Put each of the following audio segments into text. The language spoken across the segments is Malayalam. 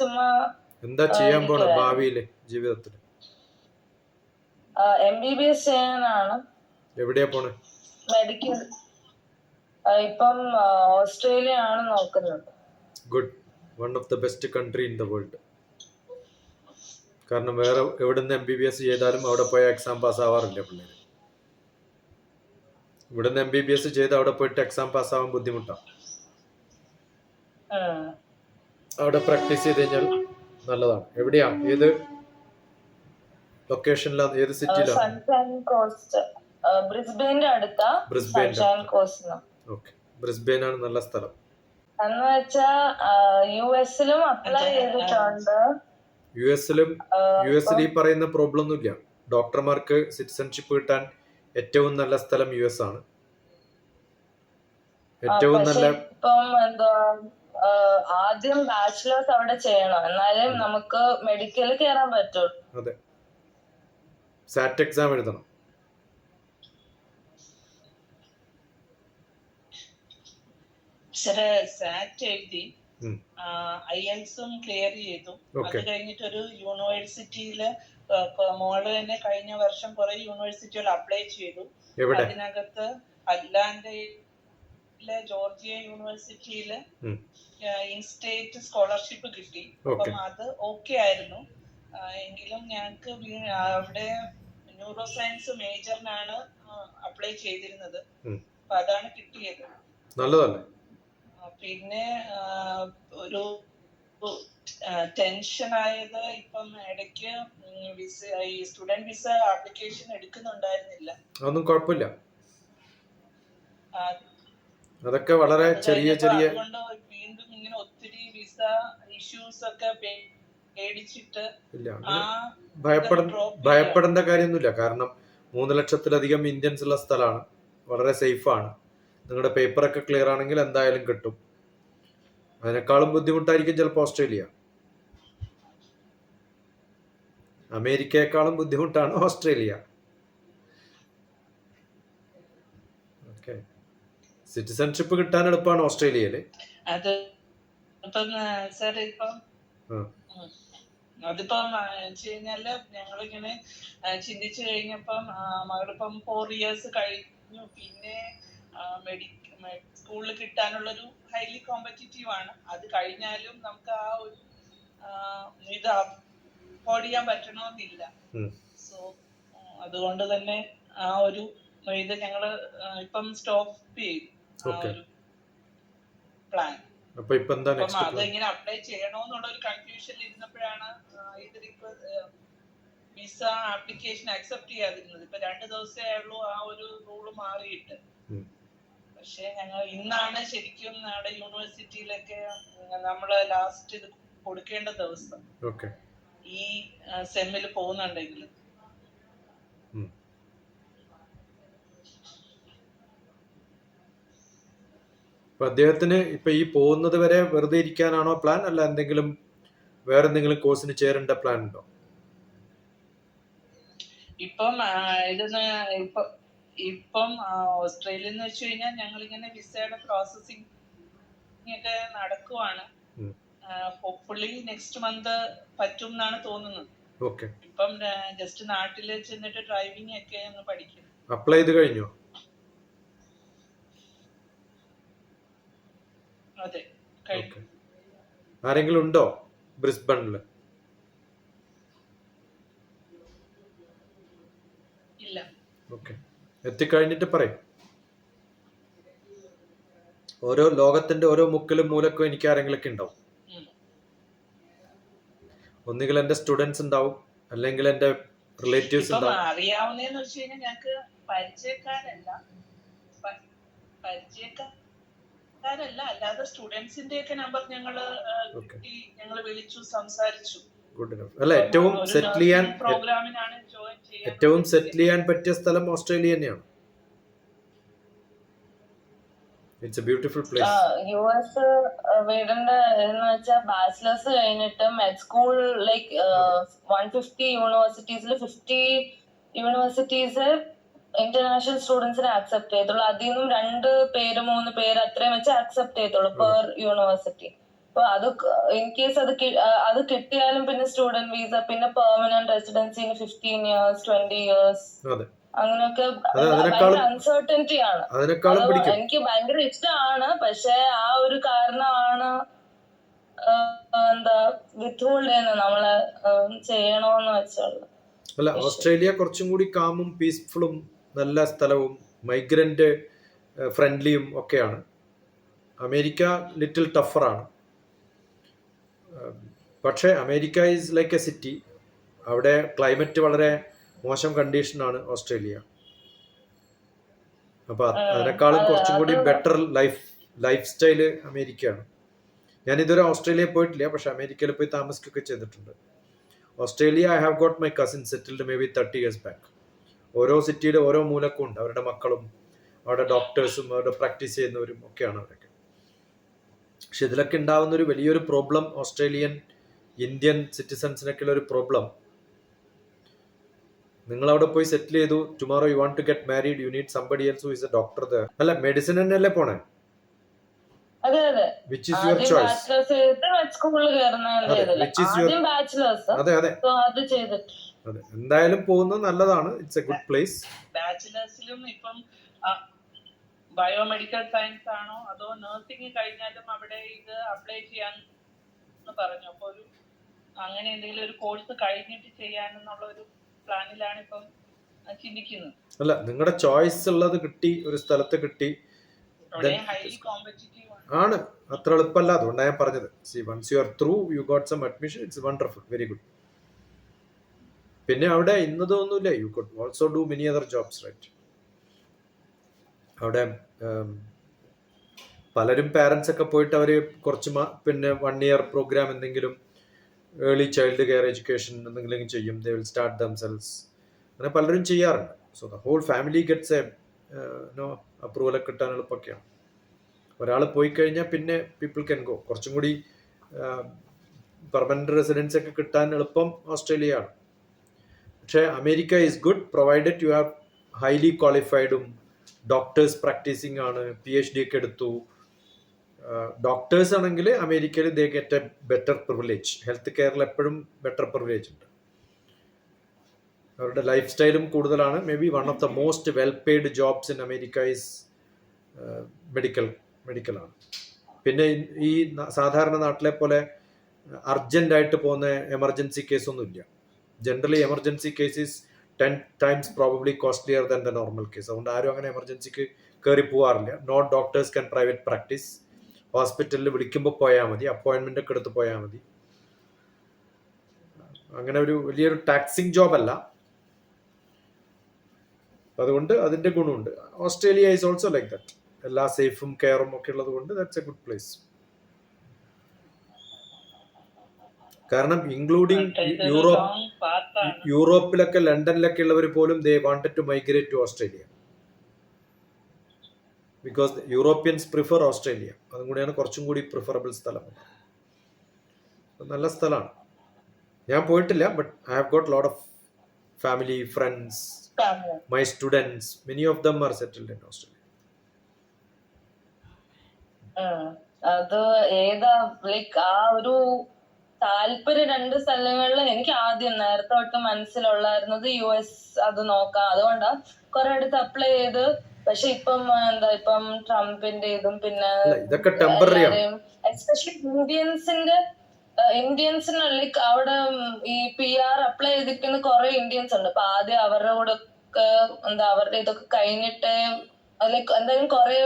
ചുമ്മാ എന്താ ചെയ്യാൻ പോണ. ഭാവിയിൽ ജീവിതത്തിൽ എം ബി ബി എസ് ചെയ്യാനാണ്. എവിടെയാ പോണേ? മെഡിക്കൽ ഇപ്പം ഓസ്ട്രേലിയ ആണ് നോക്കുന്നത്. Good one of the best country in the world കാരണം വേറെ എവിടുന്ന് എം ബി ബി എസ് ചെയ്താലും അവിടെ പോയി എക്സാം പാസ് ആവാറില്ല പിള്ളേർ ഇവിടുന്ന് എം ബി ബി എസ് ചെയ്ത് അവിടെ പോയിട്ട് എക്സാം പാസ് ആവാൻ ബുദ്ധിമുട്ടാണ്. അവിടെ പ്രാക്ടീസ് ചെയ്ത് കഴിഞ്ഞാൽ നല്ലതാണ്. എവിടെയാ? ഏത് ലൊക്കേഷനിലാണ് ഏത് സിറ്റിയിലാണ് ബ്രിസ്ബെയിൻ ആണ് നല്ല സ്ഥലം. എന്ന് വെച്ചാ യു എസിലും അപ്ലൈ ചെയ്തിട്ടുണ്ട്. യു എസിലും യു എസിൽ ഈ പറയുന്ന പ്രോബ്ലം ഒന്നുമില്ല. ഡോക്ടർമാർക്ക് സിറ്റിസൺഷിപ്പ് കിട്ടാൻ ഏറ്റവും നല്ല സ്ഥലം യു എസ് ആണ്. ഏറ്റവും നല്ല ആദ്യം ബാച്ചിലേഴ്സ് അവിടെ ചെയ്യണം. എന്നാലേ നമുക്ക് മെഡിക്കലിൽ കയറാൻ പറ്റുള്ളൂ അതെ. സാറ്റ് എക്സാം എഴുതണം. സാറ് സാറ്റ് എഴുതി ഉം. ഐ ക്ലിയർ ചെയ്തു. അത് കഴിഞ്ഞിട്ട് ഒരു യൂണിവേഴ്സിറ്റിയിൽ മോൾ തന്നെ കഴിഞ്ഞ വർഷം കുറെ യൂണിവേഴ്സിറ്റികൾ അപ്ലൈ ചെയ്തു. അതിനകത്ത് അതിനകത്ത് അറ്റ്ലാന്റയിലെ ജോർജിയ യൂണിവേഴ്സിറ്റിയിൽ ഇൻ ഇൻസ്റ്റേറ്റ് സ്കോളർഷിപ്പ് കിട്ടി. അപ്പം അത് ഓക്കെ ആയിരുന്നു. എങ്കിലും ഞങ്ങൾക്ക് അവിടെ ന്യൂറോ സയൻസ് മേജറിനാണ് അപ്ലൈ ചെയ്തിരുന്നത്. അപ്പൊ അതാണ് കിട്ടിയത്. നല്ലതല്ലേ? പിന്നെ ഒരു ടെൻഷൻ ആയത് ഇപ്പം ഇടയ്ക്ക് വിസ ഈ സ്റ്റുഡന്റ് വിസ ആപ്ലിക്കേഷൻ എടുക്കുന്നുണ്ടായിരുന്നില്ല. അതൊന്നും കുഴപ്പമില്ല. അതൊക്കെ വളരെ ചെറിയ ചെറിയ വീണ്ടും ഇങ്ങനെ ഒത്തിരി വിസ ഇഷ്യൂസ് ഒക്കെ പേ- പേടിച്ചിട്ട് ഇല്ല ആ അങ്ങനെ ഭയപ്പെട ഭയപ്പെടേണ്ട കാര്യമൊന്നുമില്ല. കാരണം മൂന്ന് ലക്ഷത്തിലധികം ഇന്ത്യൻസ് ഉള്ള സ്ഥലമാണ്. വളരെ സേഫ് ആണ്. നിങ്ങളുടെ പേപ്പർ ഒക്കെ ക്ലിയർ ആണെങ്കിൽ എന്തായാലും കിട്ടും. അതിനേക്കാളും ബുദ്ധിമുട്ടായിരിക്കും ചിലപ്പോൾ ഓസ്ട്രേലിയ. അമേരിക്കയെക്കാളും ബുദ്ധിമുട്ടാണ് ഓസ്ട്രേലിയ ഓക്കെ സിറ്റിസൺഷിപ്പ് കിട്ടാൻ എളുപ്പമാണ് ഓസ്ട്രേലിയയിൽ അത് ഇപ്പം സാർ. അതിപ്പം കഴിഞ്ഞാൽ ഞങ്ങളിങ്ങനെ ചിന്തിച്ചു കഴിഞ്ഞപ്പം മകളിപ്പം ഫോർ ഇയേഴ്സ് കഴിഞ്ഞു. പിന്നെ മെഡി സ്കൂളിൽ കിട്ടാനുള്ളൊരു ഹൈലി കോമ്പറ്റീറ്റീവ് ആണ്. അത് കഴിഞ്ഞാലും നമുക്ക് ആ ഒരു ഇത് അഫോർഡ് ചെയ്യാൻ പറ്റണമെന്നില്ല സോ അതുകൊണ്ട് തന്നെ ആ ഒരു ഇത് ഞങ്ങൾ ഇപ്പം സ്റ്റോപ്പ് ചെയ്തു. പ്ലാൻ അപ്പൊ ഇപ്പൊ എന്താ നെക്സ്റ്റ് അത് ഇങ്ങനെ അപ്ലൈ ചെയ്യണോന്നുള്ള ഒരു കൺഫ്യൂഷനിൽ ഇരുന്നപ്പോഴാണ് ആ, ഇത് വിസ ആപ്ലിക്കേഷൻ അക്സെപ്റ്റ് ചെയ്യാതിരുന്നത്. ഇപ്പൊ രണ്ട് ദിവസമേ ആയുള്ളൂ ആ ഒരു റൂൾ മാറിയിട്ട്. പക്ഷെ ഞങ്ങൾ ഇന്നാണ് ശരിക്കും നമ്മുടെ യൂണിവേഴ്സിറ്റിയിലൊക്കെ നമ്മൾ ലാസ്റ്റ് ഇത് കൊടുക്കേണ്ട ദിവസം. ഈ സെമ്മിൽ പോകുന്നുണ്ടെങ്കിൽ അപ്പൊ അദ്ദേഹത്തിന് ഇപ്പൊ ഈ പോകുന്നത് വരെ വെറുതെ ഇരിക്കാനാണോ പ്ലാൻ അല്ല എന്തെങ്കിലും വേറെ എന്തെങ്കിലും കോഴ്സിന് ചേരേണ്ട പ്ലാൻ ഉണ്ടോ? ഇപ്പം ഇതെന്ന് ഇപ്പൊ ഇപ്പം ഓസ്ട്രേലിയ എന്ന് വെച്ച് കഴിഞ്ഞാൽ ഞങ്ങൾ ഇങ്ങനെ വിസയുടെ പ്രോസസ്സിംഗ് ഒക്കെ നടക്കുവാണ്. ഹോപ്പ്ഫുള്ളി നെക്സ്റ്റ് മന്ത് പറ്റും എന്നാണ് തോന്നുന്നത്. ഓക്കെ ഇപ്പം ജസ്റ്റ് നാട്ടിൽ ചെന്നിട്ട് ഡ്രൈവിംഗ് ഒക്കെ ഒന്ന് പഠിക്കും. അപ്ലൈ ചെയ്ത് കഴിഞ്ഞോ? അതെ ആരെങ്കിലും ഉണ്ടോ ബ്രിസ്ബണിൽ? ഇല്ല. ഓക്കെ. എത്തിക്കഴിഞ്ഞിട്ട് പറയും. ഓരോ ലോകത്തിന്റെ ഓരോ മുക്കിലും മൂലക്കും എനിക്ക് ആരെങ്കിലൊക്കെ ഉണ്ടാവും. ഒന്നുകിൽ എന്റെ സ്റ്റുഡൻസ് ഉണ്ടാവും അല്ലെങ്കിൽ എന്റെ റിലേറ്റീവ്സ് ഉണ്ടാവും. അറിയാവുന്നതെന്ന് വെച്ച് കഴിഞ്ഞാൽ ഞങ്ങക്ക് പരിചയക്കാരല്ല. പ- പരിചയക്കാരല്ല അല്ലാതെ സ്റ്റുഡൻസിന്റെ ഒക്കെ നമ്പർ ഞങ്ങൾ കിട്ടി ഞങ്ങൾ വിളിച്ചു സംസാരിച്ചു. ഗുഡ് ഇനഫ് അല്ല ഏറ്റവും സെറ്റിൽ ചെയ്യാൻ പ്രോഗ്രാമിനാണ് ജോയിൻ ചെയ്യാൻ ഏറ്റവും സെറ്റിൽ ചെയ്യാൻ പറ്റിയ സ്ഥലം ഓസ്ട്രേലിയ തന്നെയാണ്. It's a beautiful place U S വീടിന്റെ എന്ന് വെച്ചാൽ ബാച്ചിലേഴ്സ് കഴിഞ്ഞിട്ട് med school like one fifty യൂണിവേഴ്സിറ്റീസിൽ fifty universities international സ്റ്റുഡൻസിനെ ആക്സെപ്റ്റ് ചെയ്യത്തുള്ളൂ. അതിൽ നിന്നും രണ്ട് പേര് മൂന്ന് പേര് അത്രയും വെച്ച് ആക്സെപ്റ്റ് ചെയ്യത്തുള്ളൂ പെർ യൂണിവേഴ്സിറ്റി അപ്പൊ അത് ഇൻ കേസ് അത് അത് കിട്ടിയാലും പിന്നെ സ്റ്റുഡന്റ് വിസ പിന്നെ permanent residency fifteen years twenty years അങ്ങനെയൊക്കെ അൺസർട്ടനിറ്റി ആണ്. എനിക്ക് ഭയങ്കര ഇഷ്ടമാണ്. പക്ഷെ ആ ഒരു കാരണമാണ് എന്താ എന്താ വിത്ത്ഹോൾഡ് ചെയ്യുന്നത് നമ്മളെ ചെയ്യണോന്ന് വെച്ചുള്ളത് അല്ല ഓസ്ട്രേലിയ കുറച്ചും കൂടി കാമും പീസ്ഫുള്ളും നല്ല സ്ഥലവും മൈഗ്രന്റ് ഫ്രണ്ട്ലിയും ഒക്കെയാണ്. അമേരിക്ക ലിറ്റിൽ ടഫറാണ് പക്ഷേ America is like a city അവിടെ ക്ലൈമറ്റ് വളരെ മോശം കണ്ടീഷനാണ് ഓസ്ട്രേലിയ. അപ്പോൾ. അതിനേക്കാളും കുറച്ചും കൂടി ബെറ്റർ ലൈഫ് ലൈഫ് സ്റ്റൈൽ അമേരിക്കയാണ്. ഞാൻ ഇതുവരെ ഓസ്ട്രേലിയ പോയിട്ടില്ല പക്ഷെ അമേരിക്കയിൽ പോയി താമസിക്കുകയൊക്കെ ചെയ്തിട്ടുണ്ട്. Australia I have got my cousin settled maybe thirty years back ഓരോ സിറ്റിയുടെ ഓരോ മൂലക്കും ഉണ്ട്. അവരുടെ മക്കളും അവരുടെ ഡോക്ടേഴ്സും അവരുടെ പ്രാക്ടീസ് ചെയ്യുന്നവരും ഒക്കെയാണ് അവരൊക്കെ. പക്ഷെ ഇതിലൊക്കെ ഉണ്ടാകുന്ന ഒരു വലിയൊരു പ്രോബ്ലം ഓസ്ട്രേലിയൻ ഇന്ത്യൻ സിറ്റിസൺസിനൊക്കെയുള്ള ഒരു പ്രോബ്ലം നിങ്ങൾ അവിടെ പോയി സെറ്റിൽ ചെയ്തു. Tomorrow you want to get married you need somebody else who is a doctor അല്ല മെഡിസിൻ തന്നെയല്ലേ പോണേ? അതെ അതെ. വിച്ച് ഈസ് യുവർ ചോയ്സ് അതെ, അതെ അതെ. എന്തായാലും പോകുന്നത് നല്ലതാണ്. ഇറ്റ്സ് എ ഗുഡ് പ്ലേസ് ബാച്ചിലേഴ്സിലും ഇപ്പം ബയോമെഡിക്കൽ സയൻസ് ആണോ അതോ നഴ്സിംഗ് കഴിഞ്ഞാലും അവിടെ ഇത് അപ്ലൈ ചെയ്യാൻ പറഞ്ഞു. അപ്പൊ ഒരു അങ്ങനെ എന്തെങ്കിലും ഒരു കോഴ്സ് കഴിഞ്ഞിട്ട് ചെയ്യാനെന്നുള്ള ഒരു പ്ലാനിലാണ് ഇപ്പം ചിന്തിക്കുന്നത്. അല്ല നിങ്ങളുടെ ചോയ്സ് ഉള്ളത് കിട്ടി ഒരു സ്ഥലത്ത് കിട്ടി. ആണ്. അത്ര എളുപ്പമല്ല. അതുകൊണ്ടാണ് ഞാൻ പറഞ്ഞത്. See once you are through you got some admission it's wonderful very good പിന്നെ അവിടെ ഇന്നതൊന്നുമില്ല you could also do many other jobs right അവിടെ പലരും പാരൻസ് ഒക്കെ പോയിട്ട് അവർ കുറച്ച് പിന്നെ വൺ ഇയർ പ്രോഗ്രാം എന്തെങ്കിലും ഏർലി ചൈൽഡ് കെയർ എഡ്യൂക്കേഷൻ എന്തെങ്കിലും ചെയ്യും. ദേ വിൽ സ്റ്റാർട്ട് ദംസെൽസ് അങ്ങനെ പലരും ചെയ്യാറുണ്ട്. So the whole family gets a no അപ്രൂവലൊക്കെ കിട്ടാൻ എളുപ്പമൊക്കെയാണ്. ഒരാൾ പോയി കഴിഞ്ഞാൽ പിന്നെ പീപ്പിൾ ക്യാൻ ഗോ കുറച്ചും കൂടി പെർമനന്റ് റെസിഡൻസ് ഒക്കെ കിട്ടാൻ എളുപ്പം ഓസ്ട്രേലിയ ആണ്. പക്ഷേ America is good provided you have highly ക്വാളിഫൈഡും doctors practising ആണ് പി എച്ച് ഡി ഒക്കെ എടുത്തു. ഡോക്ടേഴ്സ് ആണെങ്കിൽ അമേരിക്കയിൽ they get a better privilege health കെയറിൽ എപ്പോഴും ബെറ്റർ പ്രിവിലേജ് ഉണ്ട്. അവരുടെ ലൈഫ് സ്റ്റൈലും കൂടുതലാണ്. Maybe one of the most well paid jobs in America is medical മെഡിക്കലാണ് പിന്നെ ഈ- സാധാരണ നാട്ടിലെ പോലെ അർജന്റ് ആയിട്ട് പോകുന്ന എമർജൻസി കേസൊന്നും ഇല്ല generally emergency cases ten times probably costlier than the normal case അതുകൊണ്ട് ആരും അങ്ങനെ എമർജൻസിക്ക് കയറി പോകാറില്ല not doctors can private practice ഹോസ്പിറ്റലിൽ വിളിക്കുമ്പോൾ പോയാൽ മതി. അപ്പോയിൻമെന്റ് ഒക്കെ എടുത്ത് പോയാൽ മതി. അങ്ങനെ ഒരു വലിയൊരു ടാക്സിങ് ജോബ് അല്ല. അതുകൊണ്ട് അതിന്റെ ഗുണമുണ്ട്. Australia is also like that എല്ലാ സേഫും കെയറും ഒക്കെ ഉള്ളത് കൊണ്ട് ദാറ്റ്സ് എ ഗുഡ് പ്ലേസ് കാരണം ഇൻക്ലൂഡിങ് യൂറോപ്പ് യൂറോപ്പിലൊക്കെ ലണ്ടനിലൊക്കെ ഉള്ളവർ പോലും they wanted to migrate to Australia because Europeans prefer Australia അതും കൂടിയാണ് കുറച്ചും കൂടി പ്രിഫറബിൾ സ്ഥലം. നല്ല സ്ഥലമാണ്. ഞാൻ പോയിട്ടില്ല but I have got lot of family friends my students many of them are settled in Australia. അത് ഏതാ ലൈക്ക് ആ ഒരു താല്പര്യം രണ്ട് സ്ഥലങ്ങളിലും എനിക്ക് ആദ്യം നേരത്തെ തൊട്ട് മനസ്സിലുള്ളായിരുന്നത് യു എസ് അത് നോക്കാം. അതുകൊണ്ടാ കുറെ അടുത്ത് അപ്ലൈ ചെയ്ത്. പക്ഷെ ഇപ്പം എന്താ ഇപ്പം ട്രംപിന്റെ ഇതും പിന്നെ എസ്പെഷ്യലി ഇന്ത്യൻസിന്റെ ഇന്ത്യൻസിന് ലൈക്ക് അവിടെ ഈ പി ആർ അപ്ലൈ ചെയ്തിരിക്കുന്ന കുറെ ഇന്ത്യൻസ് ഉണ്ട്. അപ്പൊ ആദ്യം അവരുടെ കൂടെ എന്താ അവരുടെ ഇതൊക്കെ കഴിഞ്ഞിട്ട് ലൈക്ക് എന്തായാലും കുറെ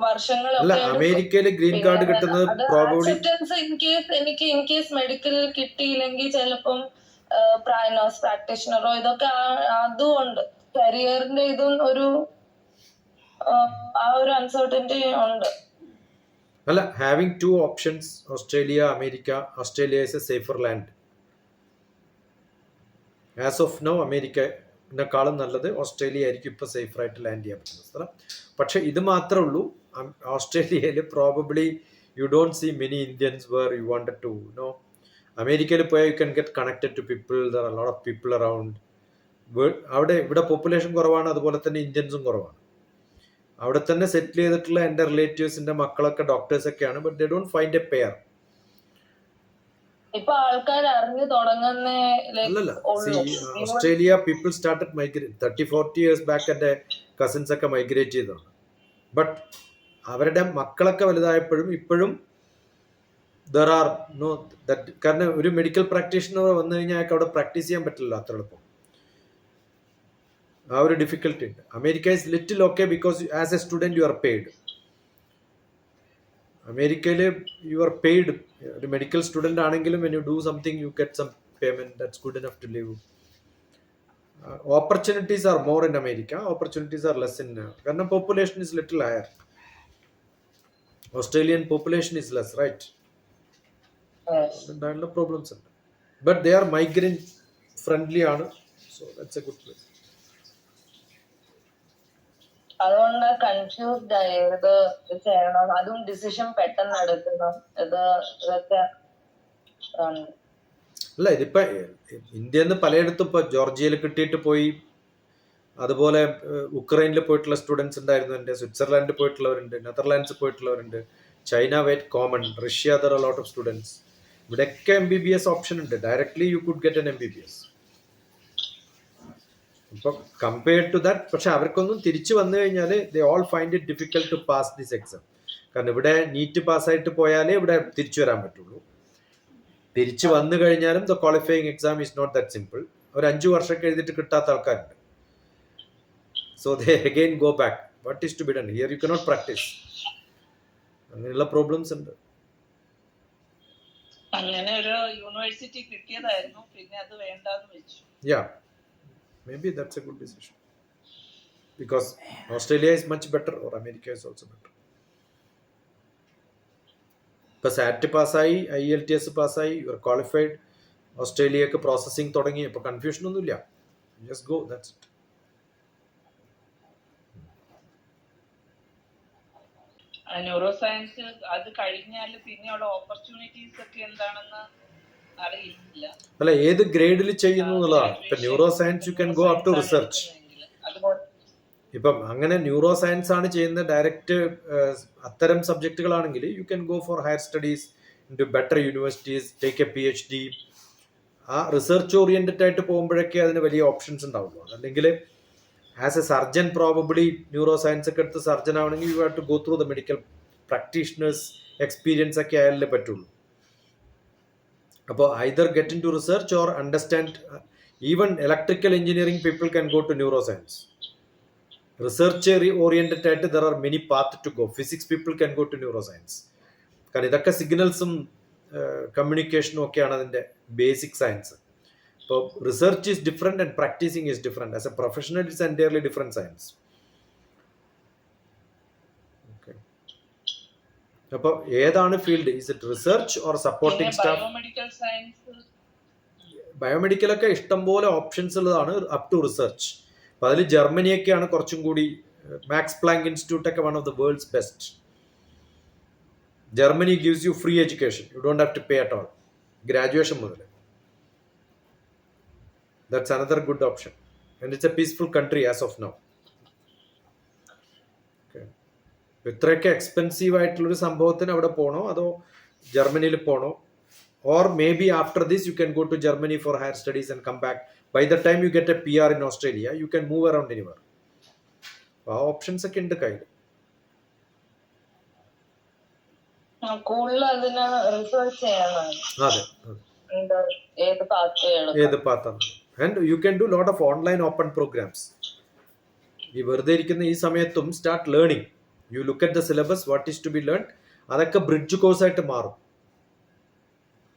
വർഷങ്ങളൊക്കെ അമേരിക്കയിൽ ഗ്രീൻ കാർഡ് കിട്ടുന്നത് അത് ഇൻ കേസ് എനിക്ക് ഇൻ കേസ് മെഡിക്കൽ കിട്ടിയില്ലെങ്കിൽ ചിലപ്പം നോസ് പ്രാക്ടീഷണറോ ഇതൊക്കെ അതുകൊണ്ട് ഉണ്ട് കരിയറിന്റെ ഇതും ഒരു ആ, ഒരു അൺസർട്ടനിറ്റി ഉണ്ട്. അല്ല having two options Australia America Australia is a safer land as of no അമേരിക്കനെക്കാളും നല്ലത് ഓസ്ട്രേലിയ ആയിരിക്കും ഇപ്പോൾ സേഫറായിട്ട് ലാൻഡ് ചെയ്യാൻ പറ്റുന്ന സ്ഥലം പക്ഷെ ഇത് മാത്രമേ ഉള്ളൂ. ഓസ്ട്രേലിയയിൽ probably you don't see many Indians where you wanted to know അമേരിക്കയിൽ പോയാൽ you can get connected to people there lot of people around അവിടെ ഇവിടെ പോപ്പുലേഷൻ കുറവാണ് അതുപോലെ തന്നെ ഇന്ത്യൻസും കുറവാണ്. അവിടെ തന്നെ സെറ്റിൽ ചെയ്തിട്ടുള്ള എന്റെ റിലേറ്റീവ്സിന്റെ മക്കളൊക്കെ ഡോക്ടേഴ്സൊക്കെയാണ് but they don't find a pair ഇപ്പൊ ആൾക്കാർ അറിഞ്ഞു തുടങ്ങുന്ന Australia people started migrate thirty forty years back എന്റെ കസിൻസ് ഒക്കെ മൈഗ്രേറ്റ് ചെയ്തതാണ്. ബട്ട് അവരുടെ മക്കളൊക്കെ വലുതായപ്പോഴും ഇപ്പോഴും ദർ ആർ നോ ദറ്റ് കാരണം ഒരു മെഡിക്കൽ പ്രാക്ടീഷണർ വന്നു കഴിഞ്ഞാൽ അയാൾക്ക് അവിടെ പ്രാക്ടീസ് ചെയ്യാൻ പറ്റില്ല അത്ര എളുപ്പം ആ ഒരു ഡിഫിക്കൽട്ടി ഉണ്ട്. America is little okay because as a student you are paid അമേരിക്കയിൽ യു ആർ പെയ്ഡ് ഒരു മെഡിക്കൽ സ്റ്റുഡന്റ് ആണെങ്കിലും when you do something you get some payment that's good enough to live opportunities are more in America opportunities are less in കാരണം population is little higher Australian population is less right ഉണ്ടായുള്ള problems ഉണ്ട്. But they are migrant friendly ആണ്. So that's a good place അതുകൊണ്ട് കൺഫ്യൂസ്ഡ് ആയി. ഇത് ചെയ്യണം. അതും ഡിസിഷൻ പെട്ടെന്ന് എടുക്കണം. ഇത് ഇതൊക്കെ. അല്ല ഇതിപ്പോ ഇന്ത്യയിൽ നിന്ന് പലയിടത്തും ഇപ്പൊ ജോർജിയയിൽ കിട്ടിയിട്ട് പോയി. അതുപോലെ ഉക്രൈനിൽ പോയിട്ടുള്ള സ്റ്റുഡൻസ് ഉണ്ടായിരുന്നു എന്റെ. സ്വിറ്റ്സർലാൻഡിൽ പോയിട്ടുള്ളവരുണ്ട്. നെതർലാൻഡ്സ് പോയിട്ടുള്ളവരുണ്ട്. China wet common Russia there lot of students ഇവിടെയൊക്കെ M B B S option ഉണ്ട്. Directly you could get an M B B S ഇപ്പൊ കമ്പയർഡ് ടു ദാറ്റ് പക്ഷെ അവർക്കൊന്നും തിരിച്ചു വന്നു കഴിഞ്ഞാൽ they all find it difficult to pass this exam കാരണം ഇവിടെ നീറ്റ് പാസ്സായിട്ട് പോയാലേ ഇവിടെ തിരിച്ചു വരാൻ പറ്റുള്ളൂ. തിരിച്ചു വന്നു കഴിഞ്ഞാലും the qualifying exam is not that simple ഒരു അഞ്ചു വർഷമൊക്കെ എഴുതിയിട്ട് കിട്ടാത്ത ആൾക്കാരുണ്ട്. So they again go back what is to be done here you cannot practice അങ്ങനെയുള്ള പ്രോബ്ലംസ് ഉണ്ട്. അങ്ങനെ ഒരു യൂണിവേഴ്സിറ്റി കിട്ടിയതായിരുന്നു. പിന്നെ അത് വേണ്ടാന്ന് വെച്ചു. Yeah maybe that's a good decision because Australia is much better or America is also better ഇപ്പൊ സാറ്റ് പാസ്സായി I E L T S you are qualified ഓസ്ട്രേലിയക്ക് processing തുടങ്ങി. ഇപ്പൊ കൺഫ്യൂഷൻ ഒന്നുമില്ല. Just go that's it neuroscience അത് കഴിഞ്ഞാൽ പിന്നെയുള്ള ഓപ്പർച്യൂണിറ്റീസ് ഒക്കെ എന്താണെന്ന് അല്ല ഏത് ഗ്രേഡിൽ ചെയ്യുന്നു എന്നുള്ളതാണ് ഇപ്പൊ neuroscience you can go up to research ഇപ്പം അങ്ങനെ ന്യൂറോ സയൻസ് ആണ് ചെയ്യുന്ന ഡയറക്റ്റ് അത്തരം സബ്ജക്റ്റുകളാണെങ്കിൽ you can go for higher studies into better universities take a P H D ആ റിസർച്ച് ഓറിയന്റഡ് ആയിട്ട് പോകുമ്പോഴൊക്കെ അതിന് വലിയ ഓപ്ഷൻസ് ഉണ്ടാവുള്ളൂ. അതല്ലെങ്കിൽ as a surgeon probably neuroscience ഒക്കെ എടുത്ത് സർജൻ ആവണമെങ്കിൽ you have to go through the medical practitioners experience ഒക്കെ ആയാലേ പറ്റുള്ളൂ. അപ്പോൾ either get into research or understand even electrical engineering people can go to neuroscience research oriented ആയിട്ട് there are many path to go physics people can go to neuroscience കാരണം ഇതൊക്കെ സിഗ്നൽസും കമ്മ്യൂണിക്കേഷനും ഒക്കെയാണ് അതിന്റെ ബേസിക് സയൻസ് ഇപ്പോൾ research is different and practicing is different as a professional it's entirely different science okay അപ്പോൾ ഏതാണ് field? Is it research or supporting staff biomedical ഒക്കെ ഇഷ്ടം ഇഷ്ടംപോലെ ഓപ്ഷൻസ് ഉള്ളതാണ് അപ് ടു റിസർച്ച് അപ്പൊ അതിൽ ജർമ്മനിയൊക്കെയാണ് കുറച്ചും കൂടി മാക്സ് പ്ലാങ്ക് ഇൻസ്റ്റിറ്റ്യൂട്ട് ഒക്കെ one of the world's best Germany gives you free education you don't have to pay at all graduation മുതൽ. That's another good option and it's a peaceful country as of now ഇത്രയൊക്കെ എക്സ്പെൻസീവ് ആയിട്ടുള്ളൊരു സംഭവത്തിന് അവിടെ പോകണോ അതോ ജർമ്മനിയിൽ പോകണോ or maybe after this you can go to Germany for higher studies and come back by the time you get a P R in Australia you can move around anywhere ആ ഓപ്ഷൻസ് ഒക്കെ ഉണ്ട് കയ്യിൽ. അതെ. ഏത് പാത്ത് ഏത് പാത്താണ് and you can do lot of online open programmes ഈ വെറുതെ ഇരിക്കുന്ന ഈ സമയത്തും start learning you look at the syllabus what is to be learn അതൊക്കെ ബ്രിഡ്ജ് കോഴ്സായിട്ട് മാറും.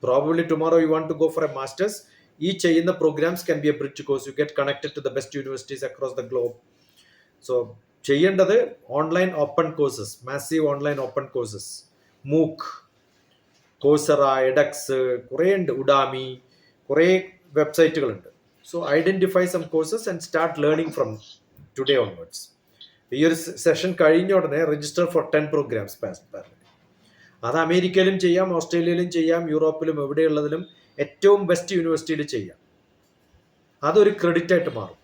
Probably tomorrow you want to go for a master's ഈ ചെയ്യുന്ന programmes can be a bridge course you get connected to the best universities across the globe so ചെയ്യേണ്ടത് online open courses massive online open courses MOOC Coursera edX കുറേ ഉണ്ട്. ഉഡാമി കുറേ വെബ്സൈറ്റുകളുണ്ട് so identify some courses and start learning from today onwards ഈ ഒരു സെഷൻ കഴിഞ്ഞ ഉടനെ register for ten programmes parallelly അത് അമേരിക്കയിലും ചെയ്യാം ഓസ്ട്രേലിയയിലും ചെയ്യാം യൂറോപ്പിലും എവിടെയുള്ളതിലും ഏറ്റവും ബെസ്റ്റ് യൂണിവേഴ്സിറ്റിയിൽ ചെയ്യാം. അതൊരു ക്രെഡിറ്റ് ആയിട്ട് മാറും.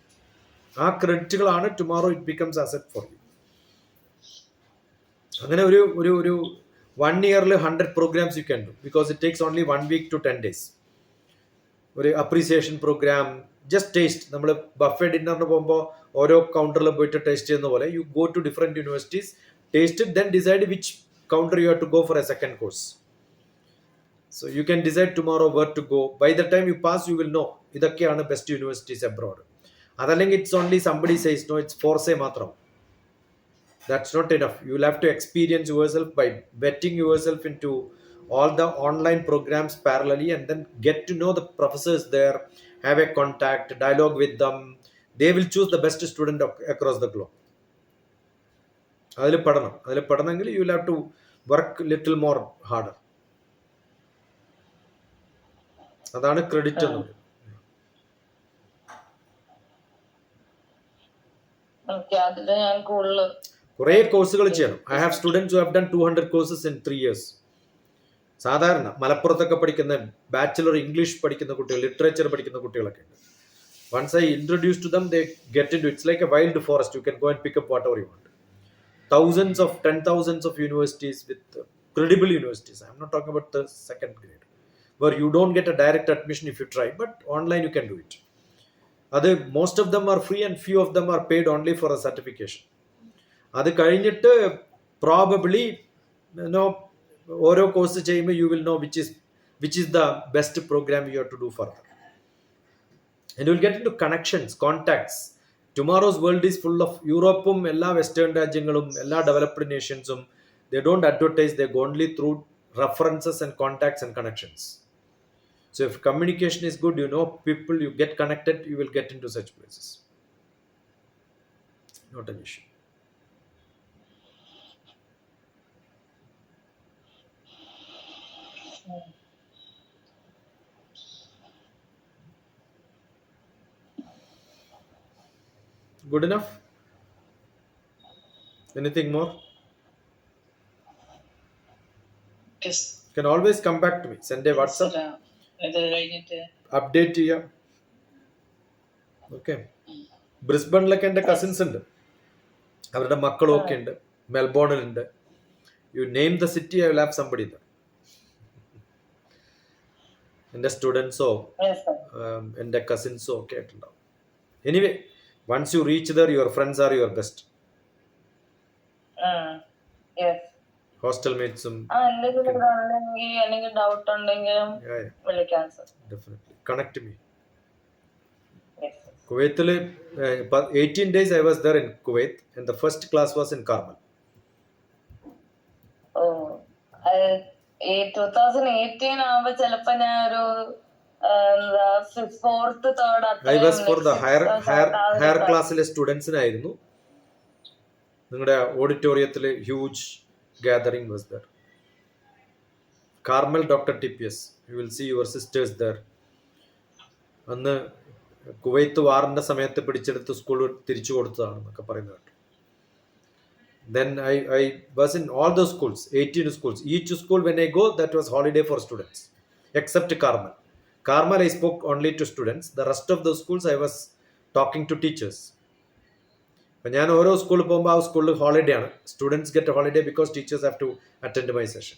ആ ക്രെഡിറ്റുകളാണ് tomorrow it becomes asset for you അങ്ങനെ ഒരു ഒരു ഒരു വൺ ഇയറിൽ hundred programs you can do because it takes only one week to ten days ഒരു അപ്രീസിയേഷൻ പ്രോഗ്രാം ജസ്റ്റ് ടേസ്റ്റ് നമ്മൾ ബഫേ ഡിന്നറിന് പോകുമ്പോൾ ഓരോ കൗണ്ടറിൽ പോയിട്ട് ടേസ്റ്റ് ചെയ്യുന്ന പോലെ you go to different universities taste then decide which counter you have to go for a second course so you can decide tomorrow where to go by the time you pass you will know ഇതൊക്കെയാണ് ബെസ്റ്റ് യൂണിവേഴ്സിറ്റീസ് എബ്രോഡ് അതല്ലെങ്കിൽ it's only somebody says no it's for say മാത്രം. That's not enough you will have to experience yourself by vetting yourself into all the online programs parallelly and then get to know the professors there have a contact dialogue with them they will choose the best student across across the globe. അതിൽ പഠനം അതിൽ പഠനമെങ്കിൽ you have to work little more harder അതാണ് ക്രെഡിറ്റ് എന്ന് പറയുന്നത്. കുറേ കോഴ്സുകൾ ചെയ്യണം. I have students who have done two hundred courses in three years സാധാരണ മലപ്പുറത്തൊക്കെ പഠിക്കുന്ന ബാച്ചിലർ ഇംഗ്ലീഷ് പഠിക്കുന്ന കുട്ടികൾ ലിറ്ററേച്ചർ പഠിക്കുന്ന കുട്ടികളൊക്കെ ഉണ്ട്. Once I introduce to them they get into it's like a wild forest you go go and pick up what you want thousands of ten thousands of universities with uh, credible universities i'm not talking about the second grade where you don't get a direct admission if you try but online you can do it അത് most of them are free and few of them are paid only for a certification അത് കഴിഞ്ഞിട്ട് പ്രോബബ്ലി നോ ഓരോ കോഴ്സ് ചെയ്യുമ്പോൾ you will know which is which is the best programme you have to do further and will get into connections contacts tomorrow's world is full of യൂറോപ്പും എല്ലാ വെസ്റ്റേൺ രാജ്യങ്ങളും എല്ലാ developed നേഷൻസും they don't advertise they only through references and contacts and connections So if communication is good, you know people, you get connected, you will get into such places. Not an issue. Good enough? Anything more? Yes. You can always come back to me. Send a WhatsApp. Update ചെയ്യാം. ഓക്കെ ബ്രിസ്ബണിലൊക്കെ എന്റെ കസിൻസ് ഉണ്ട്. അവരുടെ മക്കളും ഒക്കെ ഉണ്ട്. മെൽബോണിലുണ്ട് you name the city I will have somebody എന്റെ സ്റ്റുഡൻസോ എന്റെ കസിൻസോ ഒക്കെ ആയിട്ടുണ്ടാവും. Anyway once you reach there your friends are your best hostel മേറ്റ്സും doubt ഉണ്ടെങ്കിലും വിളിക്കാം സർ ഡെഫിനറ്റ്ലി കണക്ട് മീ കുവൈത്തിൽ eighteen days I was there in Kuwait and the first class was in Carmel oh two thousand eighteen ആവുമ്പോ ചെലപ്പോ ഞാൻ ഒരു fourth third I was for the higher higher higher ക്ലാസ്സിലെ സ്റ്റുഡൻസിനായിരുന്നു. നിങ്ങളുടെ ഓഡിറ്റോറിയത്തിലെ huge gathering was there Carmel doctor T P S you will see your sisters there അന്ന് കുവൈത്ത് വാറിന്റെ സമയത്ത് പിടിച്ചെടുത്ത് സ്കൂൾ തിരിച്ചു കൊടുത്തതാണെന്നൊക്കെ പറയുന്നത് കേട്ടു. Then I I was in all the schools eighteen schools each school when I go that was holiday for students except Carmel Carmel I spoke only to students the rest of the schools I was talking to teachers അപ്പം ഞാൻ ഓരോ സ്കൂളിൽ പോകുമ്പോൾ ആ സ്കൂളിൽ ഹോളിഡേ ആണ്. Students get holiday because teachers have to attend my session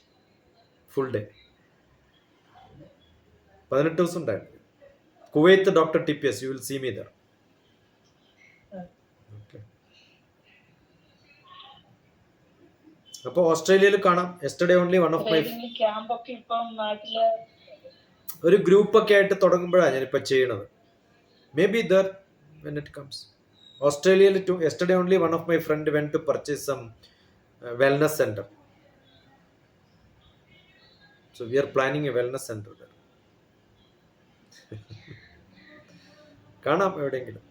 full day പതിനെട്ട് ദിവസം ഉണ്ടായിരുന്നു. Kuwait doctor T P S you will see me there അപ്പോൾ ഓസ്ട്രേലിയയിൽ കാണാം. Yesterday only one of my camp ഒക്കെ ഇപ്പം നാട്ടിൽ ഒരു ഗ്രൂപ്പൊക്കെ ആയിട്ട് തുടങ്ങുമ്പോഴാണ് ഞാനിപ്പോൾ ചെയ്യണത്. Maybe there when it comes ഓസ്ട്രേലിയയിൽ to yesterday only one of my friend went to purchase some wellness centre so we are planning a wellness centre കാണാം എവിടെയെങ്കിലും.